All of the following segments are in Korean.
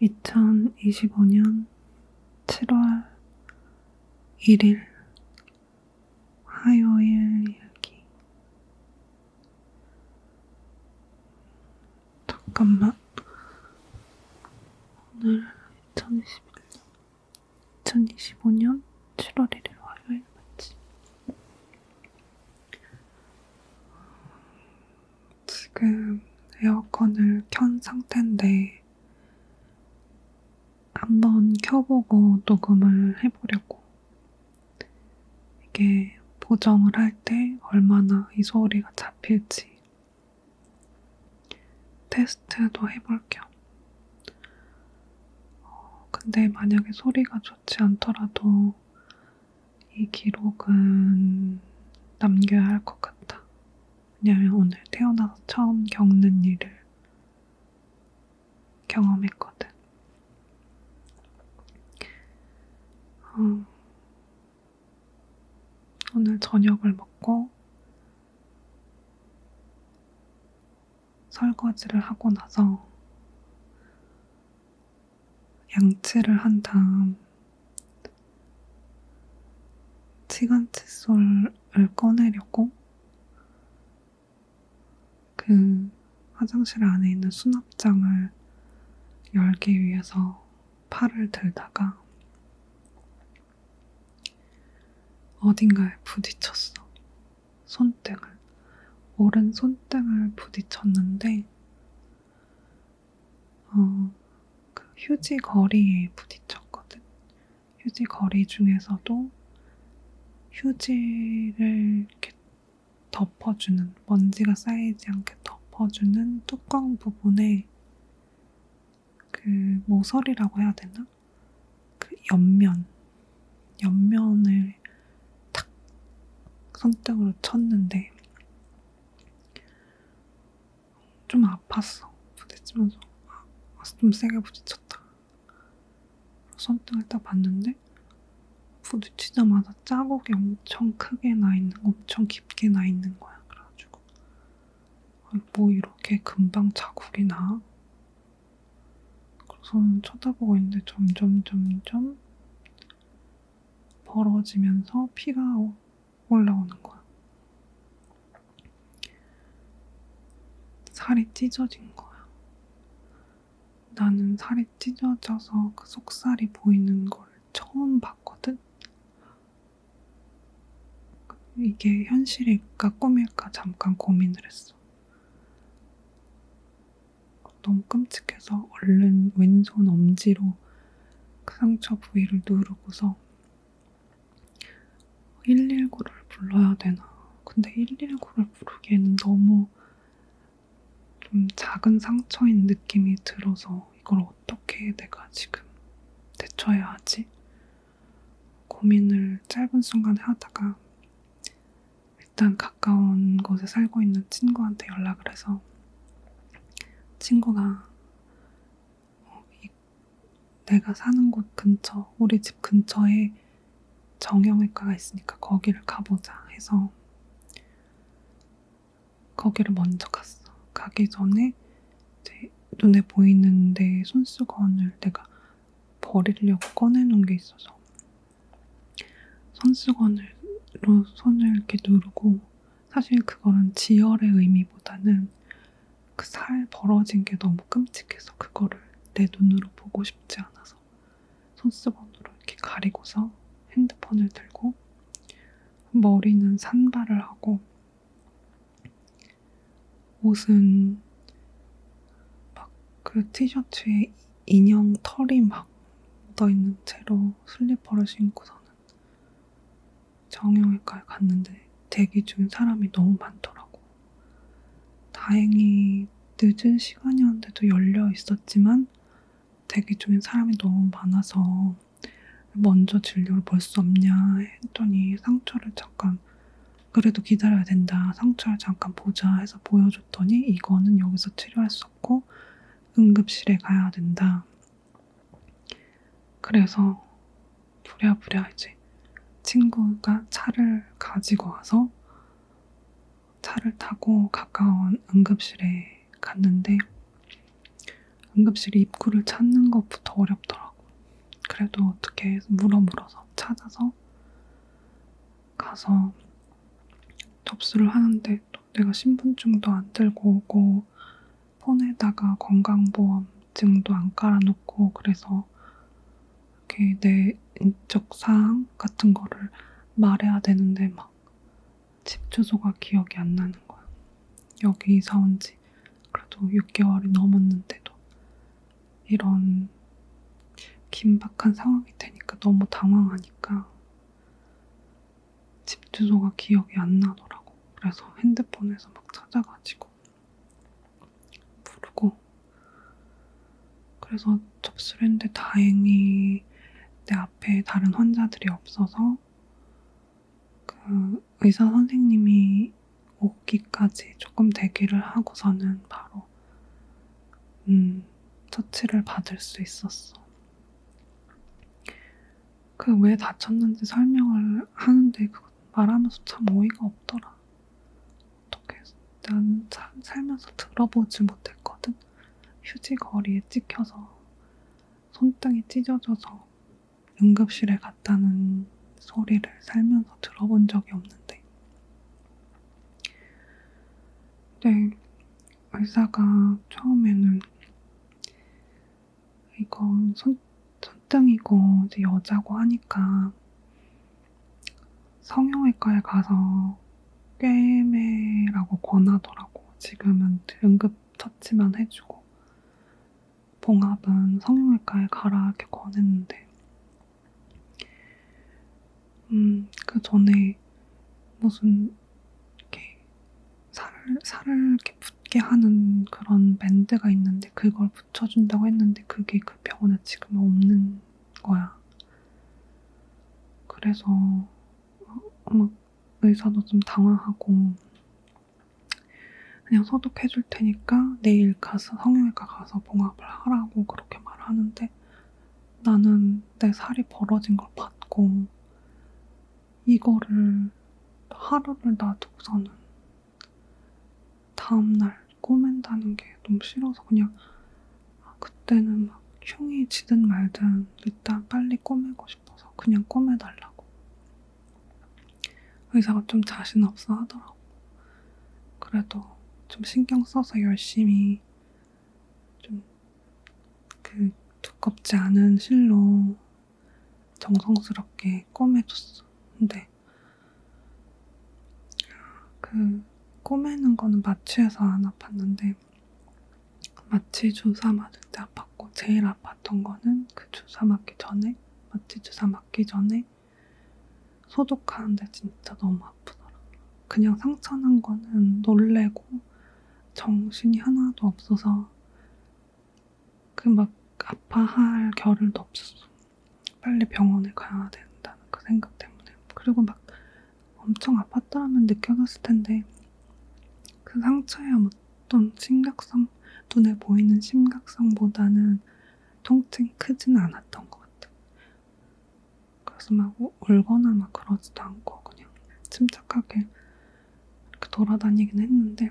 2025년 7월 1일 화요일 일기 잠깐만 오늘 2021년 2025년 7월 1일 화요일 맞지? 지금 에어컨을 켠 상태인데 한번 켜보고 녹음을 해보려고. 이게 보정을 할 때 얼마나 이 소리가 잡힐지 테스트도 해볼 겸. 어, 근데 만약에 소리가 좋지 않더라도 이 기록은 남겨야 할 것 같아. 왜냐면 오늘 태어나서 처음 겪는 일을 경험했거든. 어, 오늘 저녁을 먹고 설거지를 하고 나서 양치를 한 다음 치간 칫솔을 꺼내려고 그 화장실 안에 있는 수납장을 열기 위해서 팔을 들다가 어딘가에 부딪혔어. 손등을. 오른 손등을 부딪혔는데, 어, 그 휴지 거리에 부딪혔거든. 휴지 거리 중에서도 휴지를 이렇게 덮어주는, 먼지가 쌓이지 않게 덮어주는 뚜껑 부분에 그 모서리라고 해야 되나? 그 옆면, 옆면을 손등으로 쳤는데 좀 아팠어. 부딪히면서 아, 좀 세게 부딪혔다. 손등을 딱 봤는데 부딪히자마자 자국이 엄청 크게 나 있는, 엄청 깊게 나 있는 거야. 그래가지고 아니, 뭐 이렇게 금방 자국이 나? 그래서 쳐다보고 있는데 점점 점점 벌어지면서 피가 올라오는 거야. 살이 찢어진 거야. 나는 살이 찢어져서 그 속살이 보이는 걸 처음 봤거든? 이게 현실일까 꿈일까 잠깐 고민을 했어. 너무 끔찍해서 얼른 왼손 엄지로 그 상처 부위를 누르고서 119를 불러야 되나. 근데 119를 부르기에는 너무 좀 작은 상처인 느낌이 들어서 이걸 어떻게 내가 지금 대처해야 하지? 고민을 짧은 순간에 하다가 일단 가까운 곳에 살고 있는 친구한테 연락을 해서 친구가 어, 내가 사는 곳 근처, 우리 집 근처에 정형외과가 있으니까 거기를 가보자 해서 거기를 먼저 갔어. 가기 전에 눈에 보이는데 손수건을 내가 버리려고 꺼내놓은 게 있어서 손수건으로 손을 이렇게 누르고 사실 그거는 지혈의 의미보다는 그 살 벌어진 게 너무 끔찍해서 그거를 내 눈으로 보고 싶지 않아서 손수건으로 이렇게 가리고서 핸드폰을 들고 머리는 산발을 하고 옷은 막 그 티셔츠에 인형 털이 막 묻어있는 채로 슬리퍼를 신고서는 정형외과에 갔는데 대기 중 사람이 너무 많더라고. 다행히 늦은 시간이었는데도 열려 있었지만 대기 중에 사람이 너무 많아서 먼저 진료를 볼 수 없냐 했더니 상처를 잠깐 그래도 기다려야 된다. 상처를 잠깐 보자 해서 보여줬더니 이거는 여기서 치료할 수 없고 응급실에 가야 된다. 그래서 부랴부랴 이제 친구가 차를 가지고 와서 차를 타고 가까운 응급실에 갔는데 응급실 입구를 찾는 것부터 어렵더라고. 그래도 어떻게 물어 물어서 찾아서 가서 접수를 하는데 또 내가 신분증도 안 들고 오고 폰에다가 건강보험증도 안 깔아놓고 그래서 이렇게 내 인적 사항 같은 거를 말해야 되는데 막 집 주소가 기억이 안 나는 거야. 여기 이사 온 지 그래도 6개월이 넘었는데도 이런 긴박한 상황이 되니까 너무 당황하니까 집 주소가 기억이 안 나더라고. 그래서 핸드폰에서 막 찾아가지고 부르고 그래서 접수를 했는데 다행히 내 앞에 다른 환자들이 없어서 그 의사 선생님이 오기까지 조금 대기를 하고서는 바로 음, 처치를 받을 수 있었어. 그 왜 다쳤는지 설명을 하는데 그거 말하면서 참 어이가 없더라. 어떻게 난 사- 살면서 들어보지 못했거든. 휴지 거리에 찍혀서 손등이 찢어져서 응급실에 갔다는 소리를 살면서 들어본 적이 없는데. 근데 의사가 처음에는 이건 손, 손등이고 이제 여자고 하니까 성형외과에 가서 꿰매라고 권하더라고. 지금은 응급 처치만 해주고 봉합은 성형외과에 가라 이렇게 권했는데 음, 그 전에 무슨 이렇게 살을, 살을 이렇게 붙 게 하는 그런 밴드가 있는데 그걸 붙여준다고 했는데 그게 그 병원에 지금 없는 거야. 그래서 어, 막 의사도 좀 당황하고 그냥 소독해줄 테니까 내일 가서 성형외과 가서 봉합을 하라고 그렇게 말하는데 나는 내 살이 벌어진 걸 봤고 이거를 하루를 놔두고서는 다음날 꼬맨다는 게 너무 싫어서 그냥 아, 그때는 막 흉이 지든 말든 일단 빨리 꼬매고 싶어서 그냥 꼬매달라고. 의사가 좀 자신 없어 하더라고. 그래도 좀 신경 써서 열심히 좀 그 두껍지 않은 실로 정성스럽게 꼬매줬어. 근데 그 꼬매는 거는 마취해서 안 아팠는데 마취 주사 맞을 때 아팠고 제일 아팠던 거는 그 주사 맞기 전에 마취 주사 맞기 전에 소독하는데 진짜 너무 아프더라. 그냥 상처 난 거는 놀래고 정신이 하나도 없어서 그 막 아파할 겨를도 없었어. 빨리 병원에 가야 된다는 그 생각 때문에. 그리고 막 엄청 아팠더라면 느껴졌을 텐데 그 상처의 어떤 심각성, 눈에 보이는 심각성보다는 통증이 크지는 않았던 것 같아. 그래서 막 우- 울거나 막 그러지도 않고 그냥 침착하게 이렇게 돌아다니긴 했는데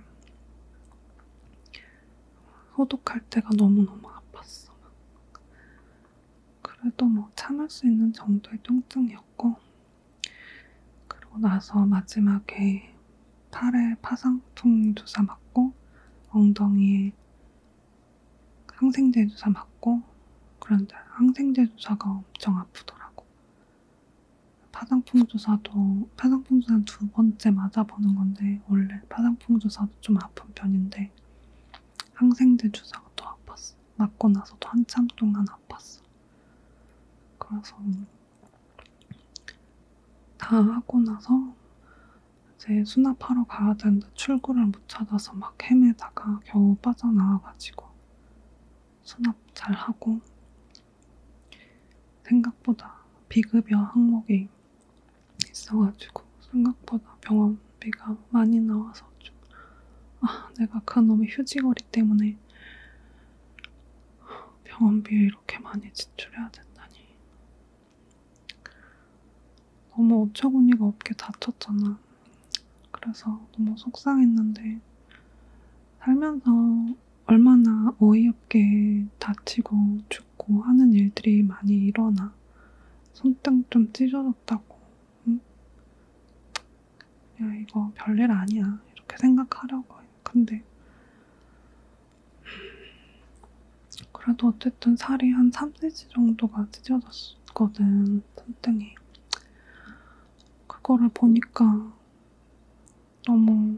소독할 때가 너무너무 아팠어. 그래도 뭐 참을 수 있는 정도의 통증이었고 그러고 나서 마지막에 팔에 파상풍 주사 맞고 엉덩이에 항생제 주사 맞고 그런데 항생제 주사가 엄청 아프더라고. 파상풍 주사도 파상풍 주사는 두 번째 맞아보는 건데 원래 파상풍 주사도 좀 아픈 편인데 항생제 주사가 더 아팠어. 맞고 나서도 한참 동안 아팠어. 그래서 다 하고 나서 이제 수납하러 가야 되는데 출구를 못 찾아서 막 헤매다가 겨우 빠져나와가지고 수납 잘 하고 생각보다 비급여 항목이 있어가지고 생각보다 병원비가 많이 나와서 좀 아, 내가 그놈의 휴지거리 때문에 병원비에 이렇게 많이 지출해야 된다니. 너무 어처구니가 없게 다쳤잖아. 그래서 너무 속상했는데 살면서 얼마나 어이없게 다치고 죽고 하는 일들이 많이 일어나. 손등 좀 찢어졌다고. 응? 야, 이거 별일 아니야. 이렇게 생각하려고 해. 근데, 그래도 어쨌든 살이 한 3cm 정도가 찢어졌거든, 손등이. 그거를 보니까 너무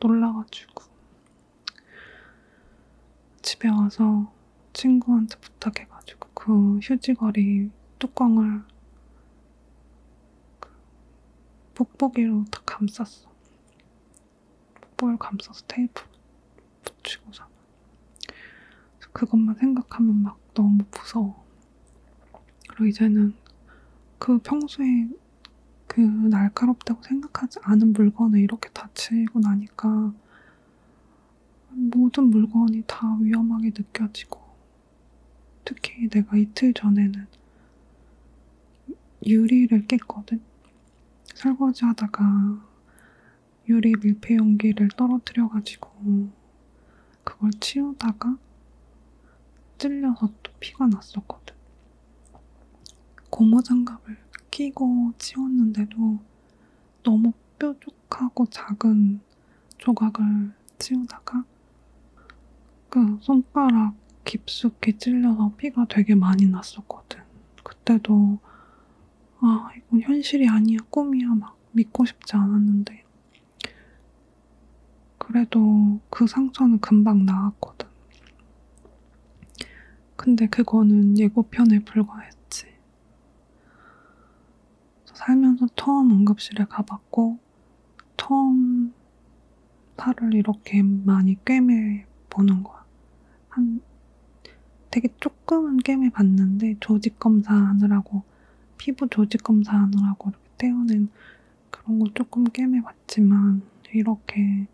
놀라가지고. 집에 와서 친구한테 부탁해가지고 그 휴지거리 뚜껑을 그 뽁뽁이로 다 감쌌어. 뽁뽁이로 감싸서 테이프 붙이고서. 그것만 생각하면 막 너무 무서워. 그리고 이제는 그 평소에 그 날카롭다고 생각하지 않은 물건에 이렇게 다치고 나니까 모든 물건이 다 위험하게 느껴지고 특히 내가 이틀 전에는 유리를 깼거든. 설거지 하다가 유리 밀폐 용기를 떨어뜨려가지고 그걸 치우다가 찔려서 또 피가 났었거든. 고무 장갑을 끼고 치웠는데도 너무 뾰족하고 작은 조각을 치우다가 그 손가락 깊숙이 찔려서 피가 되게 많이 났었거든. 그때도 아 이건 현실이 아니야 꿈이야 막 믿고 싶지 않았는데 그래도 그 상처는 금방 나았거든. 근데 그거는 예고편에 불과했지. 살면서 처음 응급실에 가봤고 처음 살을 이렇게 많이 꿰매 보는 거야. 한 되게 조금은 꿰매 봤는데 조직 검사하느라고 피부 조직 검사하느라고 이렇게 떼어낸 그런 거 조금 꿰매 봤지만 이렇게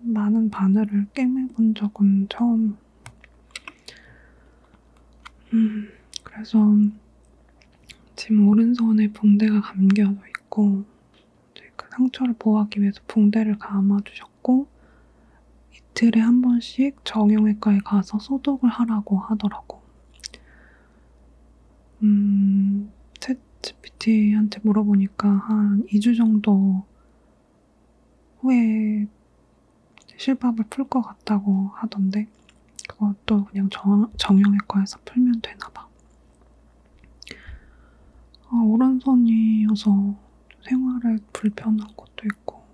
많은 바늘을 꿰매 본 적은 처음. 음, 그래서 지금 오른손에 붕대가 감겨져 있고 그 상처를 보호하기 위해서 붕대를 감아주셨고 이틀에 한 번씩 정형외과에 가서 소독을 하라고 하더라고. 음, 챗GPT한테 물어보니까 한 2주 정도 후에 실밥을 풀 것 같다고 하던데 그것도 그냥 정, 정형외과에서 풀면 되나 봐. 아, 오른손이어서 생활에 불편한 것도 있고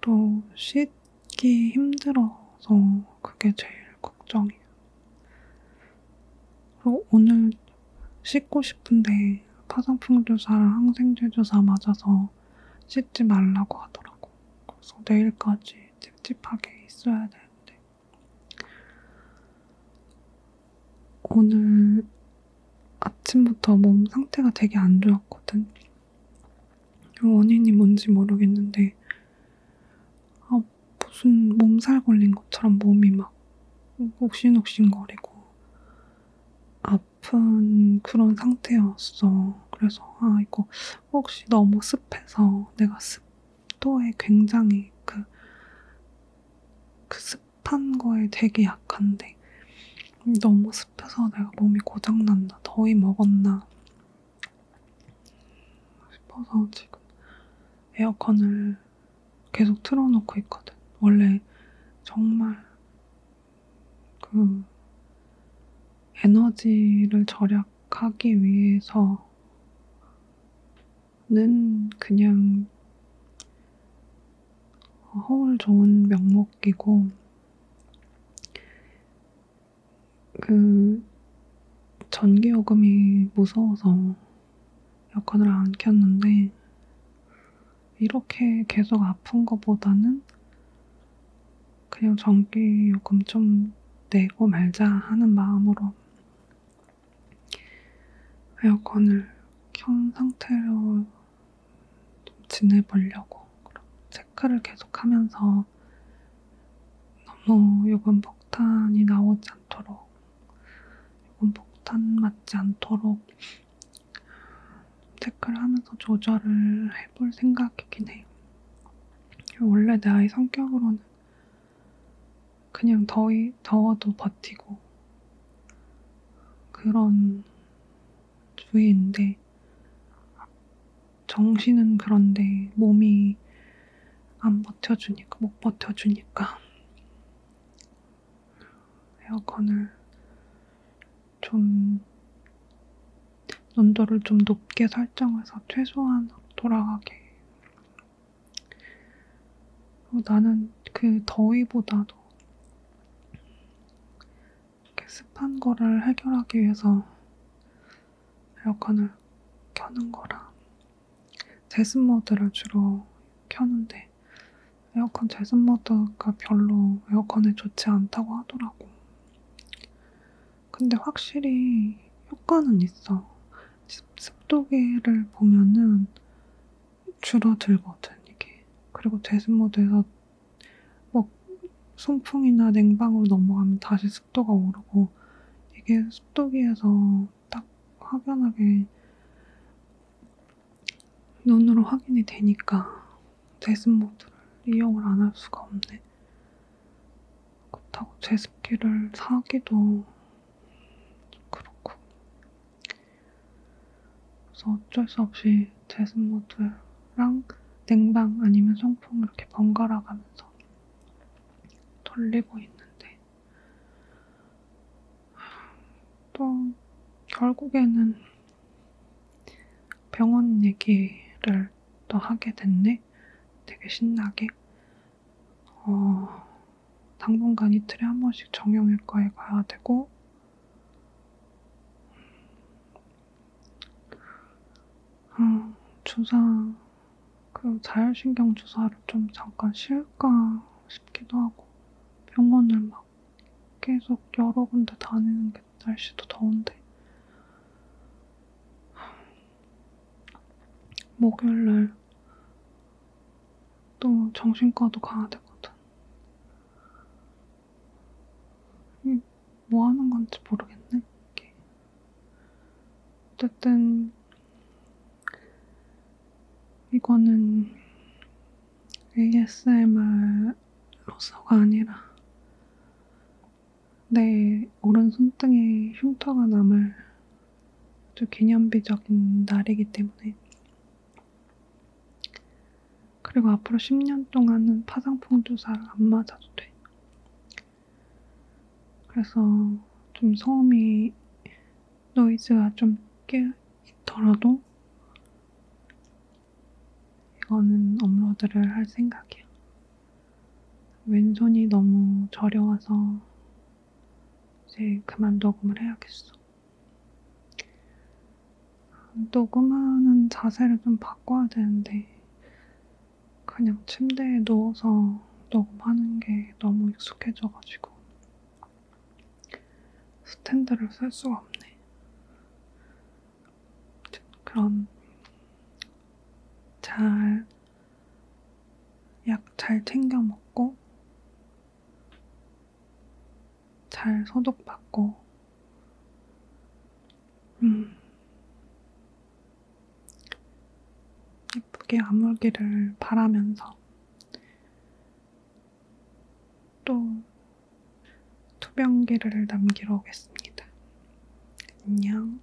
또 씻기 힘들어서 그게 제일 걱정이야. 그리고 오늘 씻고 싶은데 파상풍 주사랑 항생제 주사 맞아서 씻지 말라고 하더라고. 그래서 내일까지 찝찝하게 있어야 되는데 오늘 아침부터 몸 상태가 되게 안 좋았거든. 원인이 뭔지 모르겠는데, 아, 무슨 몸살 걸린 것처럼 몸이 막 옥신옥신거리고, 아픈 그런 상태였어. 그래서, 아, 이거 혹시 너무 습해서 내가 습도에 굉장히 그, 그 습한 거에 되게 약한데, 너무 습해서 내가 몸이 고장났나, 더위 먹었나 싶어서 지금 에어컨을 계속 틀어놓고 있거든. 원래 정말 그 에너지를 절약하기 위해서는 그냥 허울 좋은 명목이고 그 전기요금이 무서워서 에어컨을 안 켰는데 이렇게 계속 아픈 거보다는 그냥 전기요금 좀 내고 말자 하는 마음으로 에어컨을 켠 상태로 좀 지내보려고 체크를 계속 하면서 너무 요금 폭탄이 나오지 않도록 요금 폭탄 맞지 않도록 체크를 하면서 조절을 해볼 생각이긴 해. 원래 내 아이 성격으로는 그냥 더위, 더워도 버티고 그런 주의인데 정신은 그런데 몸이 안 버텨주니까, 못 버텨주니까 에어컨을 좀 온도를 좀 높게 설정해서 최소한 돌아가게. 어, 나는 그 더위보다도 습한 거를 해결하기 위해서 에어컨을 켜는 거라. 제습 모드를 주로 켜는데 에어컨 제습 모드가 별로 에어컨에 좋지 않다고 하더라고. 근데 확실히 효과는 있어. 습- 습도계를 보면은 줄어들거든, 이게. 그리고 제습 모드에서 뭐 송풍이나 냉방으로 넘어가면 다시 습도가 오르고 이게 습도기에서 딱 확연하게 눈으로 확인이 되니까 제습 모드를 이용을 안 할 수가 없네. 그렇다고 제습기를 사기도 좀 그렇고. 그래서 어쩔 수 없이 제습 모드랑 냉방 아니면 송풍 이렇게 번갈아 가면서 돌리고 있는데 또 결국에는 병원 얘기를 또 하게 됐네. 되게 신나게. 어, 당분간 이틀에 한 번씩 정형외과에 가야 되고, 어, 주사, 그 자율신경 주사를 좀 잠깐 쉴까 싶기도 하고, 병원을 막 계속 여러 군데 다니는 게 날씨도 더운데. 목요일날 또 정신과도 가야 되거든. 이, 뭐 하는 건지 모르겠네. 어쨌든, 이거는 ASMR로서가 아니라 내 오른 손등에 흉터가 남을 아주 기념비적인 날이기 때문에 그리고 앞으로 10년 동안은 파상풍 주사를 안 맞아도 돼. 그래서 좀 소음이 노이즈가 좀 꽤 있더라도 이거는 업로드를 할 생각이야. 왼손이 너무 저려와서 이제 그만 녹음을 해야겠어. 녹음하는 자세를 좀 바꿔야 되는데 그냥 침대에 누워서 녹음하는 게 너무 익숙해져가지고 스탠드를 쓸 수가 없네. 그럼 잘, 약 잘 챙겨 먹고, 잘 소독받고, 음, 예쁘게 아물기를 바라면서 또 투병기를 남기러 오겠습니다. 안녕.